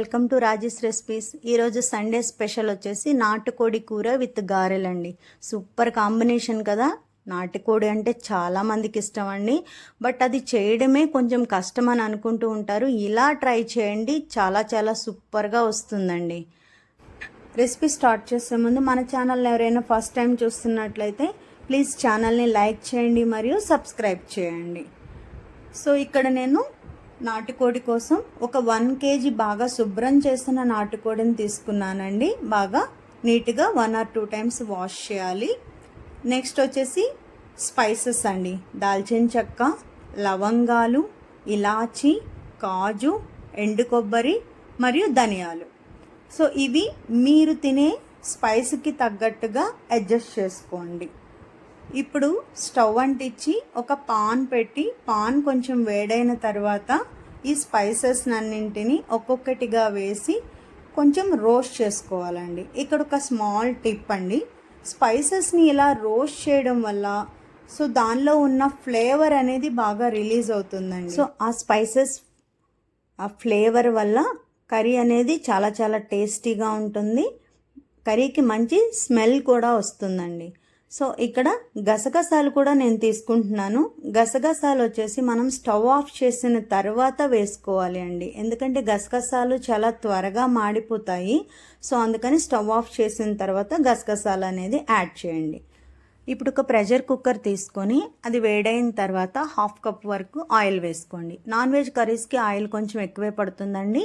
Welcome to Rajesh recipes. ఈరోజు Sunday special వచ్చేసి నాటుకోడి కూర విత్ గారెలండి సూపర్ కాంబినేషన్ కదా. నాటుకోడి అంటే చాలా మందికి ఇష్టం అండి. బట్ అది చేయడమే కొంచెం కష్టం అని అనుకుంటూ ఉంటారు. ఇలా ట్రై చేయండి. చాలా చాలా సూపర్గా వస్తుందండి. రెసిపీ స్టార్ట్ చేసే ముందు మన ఛానల్ ఎవరైనా ఫస్ట్ టైం చూస్తున్నట్లయితే ప్లీజ్ ఛానల్ని లైక్ చేయండి మరియు సబ్స్క్రైబ్ చేయండి. సో ఇక్కడ నేను నాటుకోడి కోసం ఒక వన్ కేజీ బాగా శుభ్రం చేసిన నాటుకోడిని తీసుకున్నానండి. బాగా నీట్గా one or two times wash చేయాలి. నెక్స్ట్ వచ్చేసి స్పైసెస్ అండి. దాల్చిన చెక్క లవంగాలు ఇలాచి కాజు ఎండు కొబ్బరి మరియు ధనియాలు. సో ఇవి మీరు తినే స్పైస్కి తగ్గట్టుగా అడ్జస్ట్ చేసుకోండి. ఇప్పుడు స్టవ్ అంటించి ఒక పాన్ పెట్టి పాన్ కొంచెం వేడైన తర్వాత ఈ స్పైసెస్ అన్నింటిని ఒక్కొక్కటిగా వేసి కొంచెం రోస్ట్ చేసుకోవాలండి. ఇక్కడ ఒక స్మాల్ టిప్ అండి. స్పైసెస్ని ఇలా రోస్ట్ చేయడం వల్ల సో దానిలో ఉన్న ఫ్లేవర్ అనేది బాగా రిలీజ్ అవుతుందండి. సో ఆ స్పైసెస్ ఆ ఫ్లేవర్ వల్ల కర్రీ అనేది చాలా చాలా టేస్టీగా ఉంటుంది. కర్రీకి మంచి స్మెల్ కూడా వస్తుందండి. సో ఇక్కడ గసగసాలు కూడా నేను తీసుకుంటున్నాను. గసగసాలు వచ్చేసి మనం స్టవ్ ఆఫ్ చేసిన తర్వాత వేసుకోవాలి అండి. ఎందుకంటే గసగసాలు చాలా త్వరగా మాడిపోతాయి. సో అందుకని స్టవ్ ఆఫ్ చేసిన తర్వాత గసగసాలు అనేది యాడ్ చేయండి. ఇప్పుడు ఒక ప్రెషర్ కుక్కర్ తీసుకొని అది వేడైన తర్వాత హాఫ్ కప్ వరకు ఆయిల్ వేసుకోండి. నాన్ వెజ్ కర్రీస్కి ఆయిల్ కొంచెం ఎక్కువే పడుతుందండి.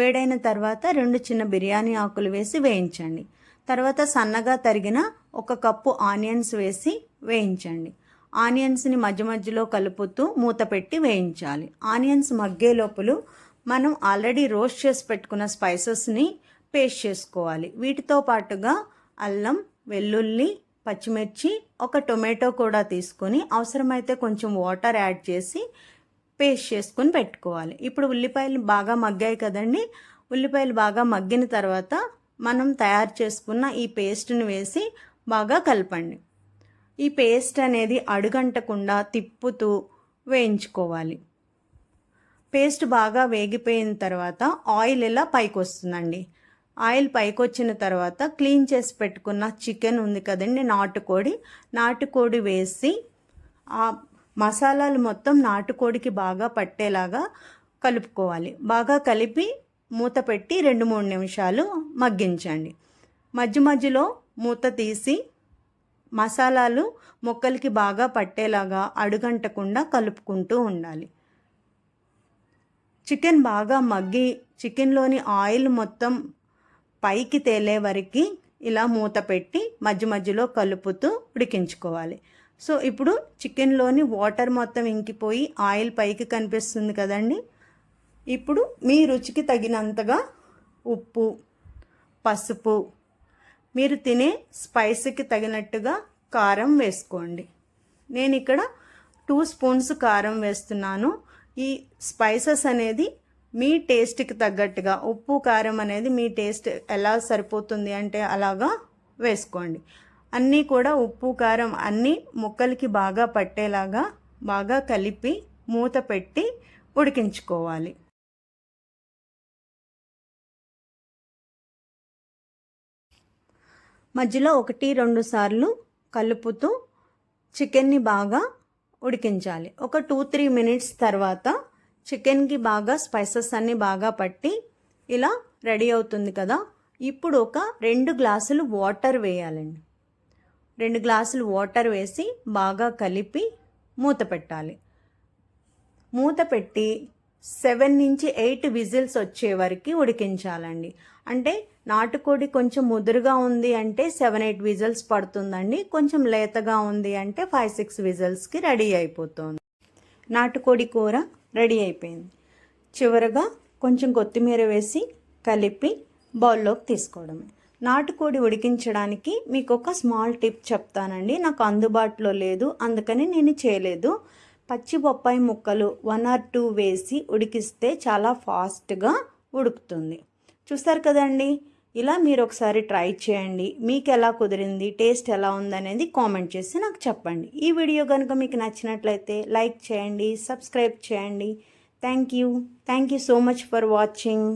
వేడైన తర్వాత రెండు చిన్న బిర్యానీ ఆకులు వేసి వేయించండి. తర్వాత సన్నగా తరిగిన ఒక కప్పు ఆనియన్స్ వేసి వేయించండి. ఆనియన్స్ని మధ్య మధ్యలో కలుపుతూ మూత పెట్టి వేయించాలి. ఆనియన్స్ మగ్గే లోపల మనం ఆల్రెడీ రోస్ట్ చేసి పెట్టుకున్న స్పైసెస్ని పేస్ట్ చేసుకోవాలి. వీటితో పాటుగా అల్లం వెల్లుల్లి పచ్చిమిర్చి ఒక టొమాటో కూడా తీసుకొని అవసరమైతే కొంచెం వాటర్ యాడ్ చేసి పేస్ట్ చేసుకుని పెట్టుకోవాలి. ఇప్పుడు ఉల్లిపాయలు బాగా మగ్గాయి కదండి? ఉల్లిపాయలు బాగా మగ్గిన తర్వాత మనం తయారు చేసుకున్న ఈ పేస్ట్ని వేసి బాగా కలపండి. ఈ పేస్ట్ అనేది అడుగంటకుండా తిప్పుతూ వేయించుకోవాలి. పేస్ట్ బాగా వేగిపోయిన తర్వాత ఆయిల్ ఇలా పైకి వస్తుందండి ఆయిల్ పైకి వచ్చిన తర్వాత క్లీన్ చేసి పెట్టుకున్న చికెన్ ఉంది కదండి నాటుకోడి. నాటుకోడి వేసి ఆ మసాలాలు మొత్తం నాటుకోడికి బాగా పట్టేలాగా కలుపుకోవాలి. బాగా కలిపి మూత పెట్టి రెండు మూడు నిమిషాలు మగ్గించండి. మధ్య మధ్యలో మూత తీసి మసాలాలు మొక్కలకి బాగా పట్టేలాగా అడుగంటకుండా కలుపుకుంటూ ఉండాలి. చికెన్ బాగా మగ్గి చికెన్లోని ఆయిల్ మొత్తం పైకి తేలే వరకు ఇలా మూత పెట్టి మధ్య మధ్యలో కలుపుతూ ఉడికించుకోవాలి. సో ఇప్పుడు చికెన్లోని వాటర్ మొత్తం ఇంకిపోయి ఆయిల్ పైకి కనిపిస్తుంది కదండి. ఇప్పుడు మీ రుచికి తగినంతగా ఉప్పు పసుపు. మీరు తినే స్పైస్కి తగినట్టుగా కారం వేసుకోండి. నేను ఇక్కడ టూ స్పూన్స్ కారం వేస్తున్నాను. ఈ స్పైసెస్ అనేది మీ టేస్ట్కి తగ్గట్టుగా ఉప్పు కారం అనేది మీ టేస్ట్ ఎలా సరిపోతుంది అంటే అలాగా వేసుకోండి. అన్నీ కూడా ఉప్పు కారం అన్నీ ముక్కలకి బాగా పట్టేలాగా బాగా కలిపి మూత పెట్టి ఉడికించుకోవాలి. మధ్యలో ఒకటి రెండు సార్లు కలుపుతూ చికెన్ని బాగా ఉడికించాలి. ఒక టూ త్రీ మినిట్స్ తర్వాత చికెన్కి బాగా స్పైసెస్ అన్నీ బాగా పట్టి ఇలా రెడీ అవుతుంది కదా. ఇప్పుడు ఒక రెండు గ్లాసులు వాటర్ వేయాలండి. రెండు గ్లాసులు వాటర్ వేసి బాగా కలిపి మూత పెట్టాలి. మూత పెట్టి సెవెన్ నుంచి ఎయిట్ విజిల్స్ వచ్చే వరకు ఉడికించాలండి. అంటే నాటుకోడి కొంచెం ముదురుగా ఉంది అంటే సెవెన్ ఎయిట్ విజిల్స్ పడుతుందండి. కొంచెం లేతగా ఉంది అంటే ఫైవ్ సిక్స్ విజిల్స్కి రెడీ అయిపోతుంది. నాటుకోడి కూర రెడీ అయిపోయింది. చివరగా కొంచెం కొత్తిమీర వేసి కలిపి బౌల్లోకి తీసుకోవడమే. నాటుకోడి ఉడికించడానికి మీకు ఒక స్మాల్ టిప్ చెప్తానండి. నాకు అందుబాటులో లేదు అందుకని నేను చేయలేదు. పచ్చి బొప్పాయి ముక్కలు వన్ ఆర్ టూ వేసి ఉడికిస్తే చాలా ఫాస్ట్గా ఉడుకుతుంది. చూస్తారు కదండి? ఇలా మీరు ఒకసారి ట్రై చేయండి. మీకు ఎలా కుదిరింది? టేస్ట్ ఎలా ఉందనేది కామెంట్ చేసి నాకు చెప్పండి. ఈ వీడియో కనుక మీకు నచ్చినట్లయితే లైక్ చేయండి సబ్స్క్రైబ్ చేయండి. Thank you. Thank you so much for watching.